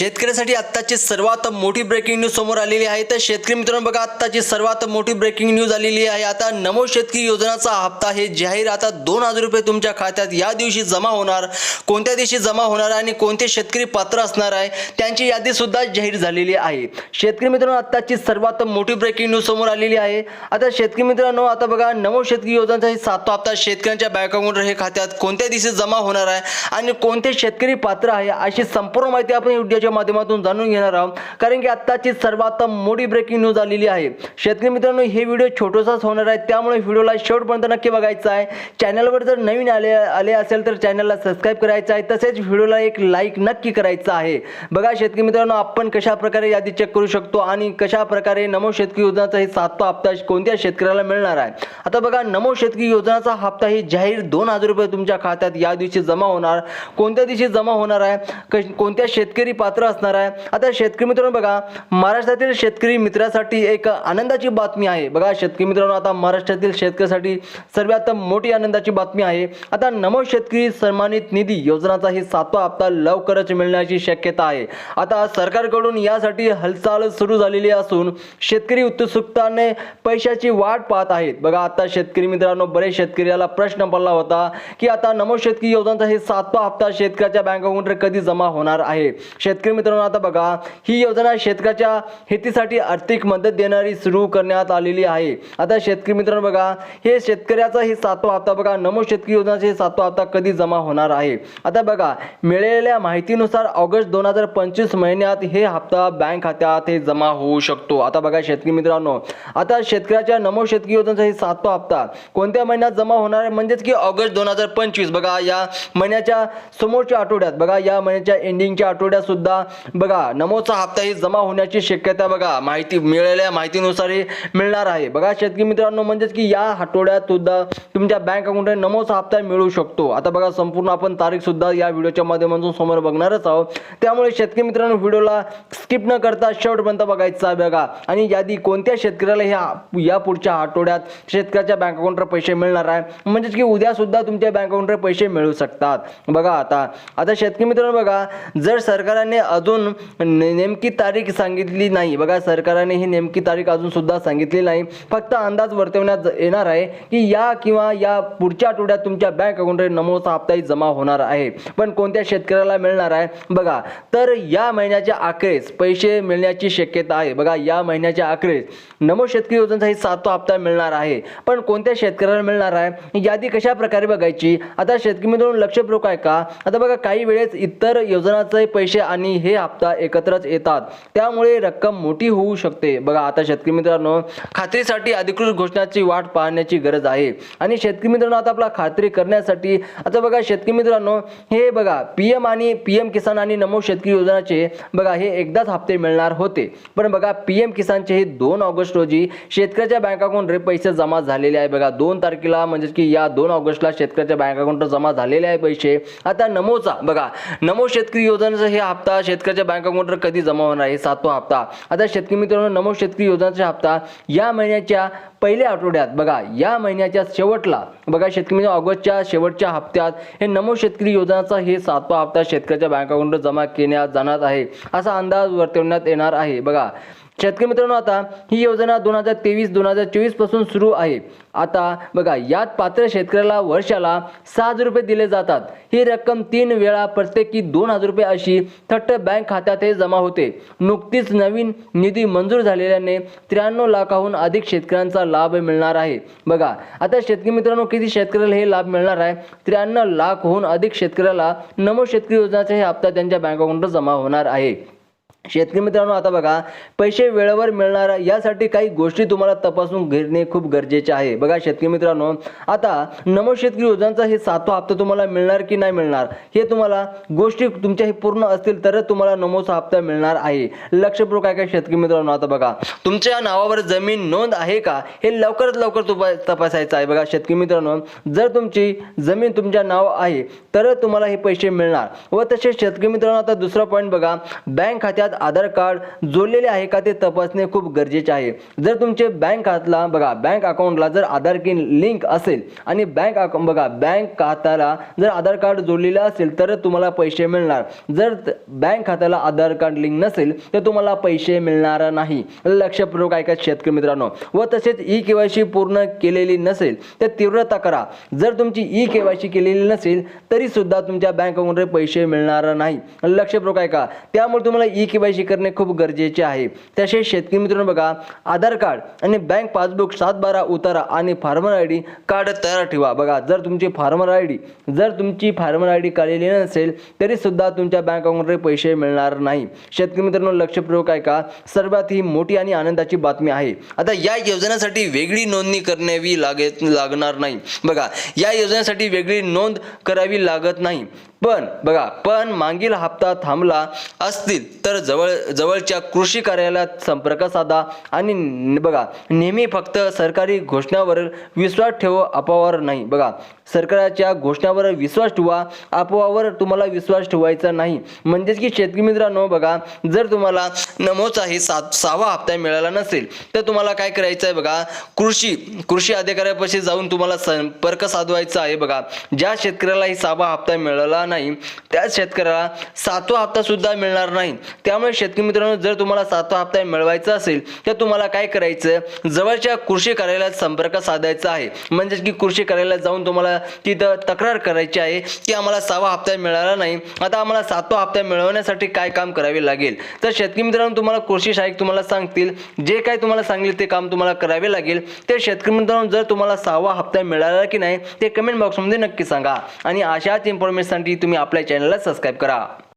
शेतकऱ्यासाठी आत्ताची सर्वात मोठी ब्रेकिंग न्यूज समोर आलेली आहे. तर शेतकरी मित्रांनो बघा आत्ताची सर्वात मोठी ब्रेकिंग न्यूज आलेली आहे. आता नमो शेतकरी योजनाचा हप्ता हे जाहीर आता दोन हजार रुपये तुमच्या खात्यात या दिवशी जमा होणार कोणत्या दिवशी जमा होणार आणि कोणते शेतकरी पात्र असणार आहे त्यांची यादी सुद्धा जाहीर झालेली आहे. शेतकरी मित्रांनो आत्ताची सर्वात मोठी ब्रेकिंग न्यूज समोर आलेली आहे. आता शेतकरी मित्रांनो आता बघा नमो शेतकरी योजनाचा हे सातवा हप्ता शेतकऱ्यांच्या बँक अकाउंटवर हे खात्यात कोणत्या दिवशी जमा होणार आहे आणि कोणते शेतकरी पात्र आहे अशी संपूर्ण माहिती आपण व्हिडिओच्या माध्यमातून जाणून घेणार आहोत. कारण की आत्ताची सर्वात मोठी ब्रेकिंग न्यूज आलेली आहे. शेतकरी मित्रांनो हे व्हिडिओ छोटोसाच होणार आहे. त्यामुळे व्हिडिओला शेवटपर्यंत नक्की बघायचा आहे. चॅनलवर जर नवीन आले आले असेल तर चॅनलला सबस्क्राईब करायचं आहे. तसेच व्हिडिओला एक लाईक नक्की करायचं आहे. बघा शेतकरी मित्रांनो आपण कशा प्रकारे यादी चेक करू शकतो आणि कशा प्रकारे नमो शेतकरी योजनाचा हे सातवा हप्ता कोणत्या शेतकऱ्याला मिळणार आहे? आता बघा नमो शेतकरी योजनाचा हप्ता ही जाहीर दोन हजार रुपये तुमच्या खात्यात या दिवशी जमा होणार. कोणत्या दिवशी जमा होणार आहे? कोणत्या शेतकरी पात्र असणार आहे. आता शेतकरी मित्रांनो बघा महाराष्ट्रातील शेतकरी मित्रासाठी एक आनंदाची बातमी आहे. बघा शेतकरी मित्रांनो आता महाराष्ट्रातील शेतकऱ्यासाठी सर्वात मोठी आनंदाची बातमी आहे. आता नमो शेतकरी सन्मानित निधी योजनाचा ही सातवा हप्ता लवकरच मिळण्याची शक्यता आहे. आता सरकारकडून यासाठी हालचाल सुरू झालेली असून शेतकरी उत्सुकताने पैशाची वाट पाहत आहेत. बघा आता शेतकरी मित्रांनो बरेच शेतकऱ्याला प्रश्न पडला होता की आता नमो शेतकरी योजनाचा हे सातवा हप्ता शेतकऱ्याच्या बँक अकाउंटवर कधी जमा होणार आहे? शेत शेतकरी मित्रांनो आता बघा ही योजना शेतकऱ्याच्या हेतीसाठी आर्थिक मदत देणारी सुरू करण्यात आलेली आहे. आता शेतकरी मित्रांनो बघा हे शेतकऱ्याचा हे सातवा हप्ता बघा नमो शेतकरी योजनाचा हे सातवा हप्ता कधी जमा होणार आहे? आता बघा मिळालेल्या माहितीनुसार ऑगस्ट दोन हजार पंचवीस महिन्यात हे हप्ता बँक खात्यात हे जमा होऊ शकतो. आता बघा शेतकरी मित्रांनो आता शेतकऱ्याच्या नमो शेतकरी योजनेचा हे सातवा हप्ता कोणत्या महिन्यात जमा होणार आहे? म्हणजेच की ऑगस्ट दोन हजार पंचवीस बघा या महिन्याच्या समोरच्या आठवड्यात बघा या महिन्याच्या एंडिंगच्या आठवड्यात सुद्धा बघा नमोचा हप्ता ही जमा होण्याची शक्यता बघा माहिती मिळालेल्या माहितीनुसारही मिळणार आहे. बघा शेतकरी मित्रांनो म्हणजेच की या आठवड्यात सुद्धा तुमच्या बँक अकाउंटवर नमोचा हप्ता मिळू शकतो. आता बघा संपूर्ण आपण तारीख सुद्धा या व्हिडिओच्या माध्यमातून समोर बघणारच आहोत. त्यामुळे शेतकरी मित्रांनो व्हिडिओला स्किप न करता शेवटपर्यंत बघायचा आहे बघा. आणि यादी कोणत्या शेतकऱ्याला ह्या या पुढच्या आठवड्यात शेतकऱ्याच्या बँक अकाउंटवर पैसे मिळणार आहे? म्हणजेच की उद्या सुद्धा तुमच्या बँक अकाउंटवर पैसे मिळू शकतात. बघा आता आता शेतकरी मित्रांनो बघा जर सरकारने अजून नेमकी तारीख सांगितली नाही. बघा सरकारने ही नेमकी तारीख अजून सुद्धा सांगितली नाही. फक्त अंदाज वर्तवण्यात येणार आहे की या किंवा या पुढच्या आठवड्यात तुमच्या बँक अकाउंटवर नमोचा हप्ताही जमा होणार आहे. पण कोणत्या शेतकऱ्याला मिळणार आहे? बघा तर या महिन्याच्या अखेरीस पैसे मिळण्याची शक्यता आहे. बघा या महिन्याच्या अखेरीस नमो शेतकरी योजनेचा ही सातवा हप्ता मिळणार आहे. पण कोणत्या शेतकऱ्याला मिळणार आहे? यादी कशा प्रकारे बघायची? आता शेतकरी मित्रांनो लक्षपूर्वक आहे का? आता बघा काही वेळेस इतर योजनाचे पैसे आणि हे हप्ता एकत्रच येतात. त्यामुळे रक्कम मोठी होऊ शकते. बघा आता शेतकरी मित्रांनो खात्रीसाठी अधिकृत घोषणाची वाट पाहण्याची गरज आहे. आणि शेतकरी मित्रांनो आता आपला खात्री करण्यासाठी आता बघा शेतकरी मित्रांनो हे बघा पी एम आणि पी एम किसान आणि नमो शेतकरी योजनाचे बघा हे एकदाच हप्ते मिळणार होते. पण बघा पी एम किसानचे हे दोन ऑगस्ट रोजी शेतकऱ्याच्या बँक अकाउंटवर पैसे जमा झालेले आहे. बघा दोन तारखेला म्हणजे की या दोन ऑगस्टला शेतकऱ्याच्या बँक अकाउंटवर जमा झालेले आहे पैसे. आता नमोचा बघा नमो शेतकरी योजनेचा हे हप्ता शेतकऱ्याच्या बँक अकाउंटवर कधी जमा होणार आहे? सातवा हप्ता. आता शेतकरी मित्रांनो नमो शेतकरी योजनाचा हप्ता या महिन्याच्या पहिल्या आठवड्यात बघा या महिन्याच्या शेवटला बघा शेतकरी ऑगस्टच्या शेवटच्या हप्त्यात हे नमो शेतकरी योजनाचा हे सातवा हप्ता शेतकऱ्याच्या बँक अकाउंटवर जमा केल्या जाणार आहे. असा अंदाज वर्तवण्यात येणार आहे. बघा शेतकरी मित्रांनो आता ही योजना दोन हजार तेवीस दोन हजार चोवीसपासून सुरू आहे. आता बघा यात पात्र शेतकऱ्याला वर्षाला सहा हजार रुपये दिले जातात. ही रक्कम तीन वेळा प्रत्येकी दोन हजार रुपये अशी थट्ट बँक खात्यात हे जमा होते. नुकतीच नवीन निधी मंजूर झालेल्याने त्र्याण्णव लाखाहून अधिक शेतकऱ्यांचा लाभ मिळणार आहे. बघा आता शेतकरी मित्रांनो किती शेतकऱ्याला हे लाभ मिळणार आहे? त्र्याण्णव लाखहून अधिक शेतकऱ्याला नमो शेतकरी योजनाचा हे हप्ता त्यांच्या बँक अकाउंटवर जमा होणार आहे. शेतकरी मित्रांनो आता बघा पैसे वेळेवर मिळणार यासाठी काही गोष्टी तुम्हाला तपासून घेणे खूप गरजेचे आहे. बघा शेतकरी मित्रांनो आता नमो शेतकरी योजनांचा हे सातवा हप्ता तुम्हाला मिळणार की नाही मिळणार? हे तुम्हाला गोष्टी तुमच्या हे पूर्ण असतील तरच तुम्हाला नमोचा हप्ता मिळणार आहे. लक्षपूर्वक काय काय शेतकरी मित्रांनो आता बघा. तुमच्या नावावर जमीन नोंद आहे का? हे लवकरात लवकर तुपा तपासायचं आहे. बघा शेतकरी मित्रांनो जर तुमची जमीन तुमच्या नाव आहे तरच तुम्हाला हे पैसे मिळणार. व तसेच शेतकरी मित्रांनो आता दुसरा पॉईंट बघा. बँक खात्यात आधार कार्ड जोडलेले आहे का ते तपासणे खूप गरजेचे आहे. जर तुमचे बँक खात्याला बघा बँक अकाउंटला जर आधार की लिंक असेल आणि बँक अकाउंट बघा बँक खात्याला जर आधार कार्ड जोडलेलं असेल तर तुम्हाला पैसे मिळणार. जर त- बँक खात्याला आधार कार्ड लिंक नसेल तर तुम्हाला पैसे मिळणार नाही. लक्षपूर्वक ऐका शेतकरी मित्रांनो. व तसेच ई के सी पूर्ण केलेली नसेल तर तीव्रता करा. जर तुमची ई के सी केलेली नसेल तरी सुद्धा तुमच्या बँक अकाउंटवर पैसे मिळणार नाही. लक्षपूर्वक ऐका. त्यामुळे तुम्हाला ई के वाय सी करणे खूप गरजेचे आहे. तसेच शेतकरी मित्रांनो बघा आधार कार्ड आणि बँक पासबुक सात बारा उतारा आणि फार्मर आय डी कार्ड तयार ठेवा. बघा जर तुमची फार्मर आय डी जर तुमची फार्मर आय डी काढलेली नसेल तरी सुद्धा तुमच्या बँक अकाउंटमध्ये पैसे मिळणार नाही. शेतकरी मित्रांनो लक्षपूर्वक आहे का सर्वात ही मोठी आणि आनंदाची बातमी आहे. आता या योजनेसाठी वेगळी नोंदणी करण्यावी लागेल लागणार नाही. बघा या योजनेसाठी वेगळी नोंद करावी लागत नाही. पण बघा पण मागील हप्ता थांबला असतील तर जवळ जवळच्या कृषी कार्यालयात संपर्क साधा आणि बघा नेहमी फक्त सरकारी घोषणावर विश्वास ठेव अफवावर नाही. बघा सरकारच्या घोषणावर विश्वास ठेवा अफवावर तुम्हाला विश्वास ठेवायचा नाही. म्हणजेच की शेतकरी मित्रांनो बघा जर तुम्हाला नमोचाही सात सहावा हप्ता मिळाला नसेल तर तुम्हाला काय करायचं आहे बघा कृषी कृषी अधिकाऱ्यापाशी जाऊन तुम्हाला संपर्क साधवायचा आहे बघा. ज्या शेतकऱ्याला ही सहावा हप्ता मिळाला नाही त्या शेतकऱ्याला सातवा हप्ता सुद्धा मिळणार नाही. त्यामुळे शेतकरी मित्रांनो जर तुम्हाला सातवा हप्ता मिळवायचा असेल तर तुम्हाला काय करायचं? जवळच्या कृषी कार्यालयात संपर्क साधायचा आहे. म्हणजेच की कृषी कार्यालयात जाऊन तुम्हाला तिथं तक्रार करायची आहे की आम्हाला सहावा हप्ता मिळाला नाही. आता आम्हाला सातवा हप्ता मिळवण्यासाठी काय काम करावे लागेल? तर शेतकरी मित्रांनो तुम्हाला कृषी सहाय्यक तुम्हाला सांगतील जे काय तुम्हाला सांगेल ते काम तुम्हाला करावे लागेल. ते शेतकरी मित्रांनो जर तुम्हाला सहावा हप्ता मिळाला की नाही ते कमेंट बॉक्समध्ये नक्की सांगा. आणि अशाच इन्फॉर्मेशनसाठी तुम्ही आपल्या चॅनलला सबस्क्राईब करा.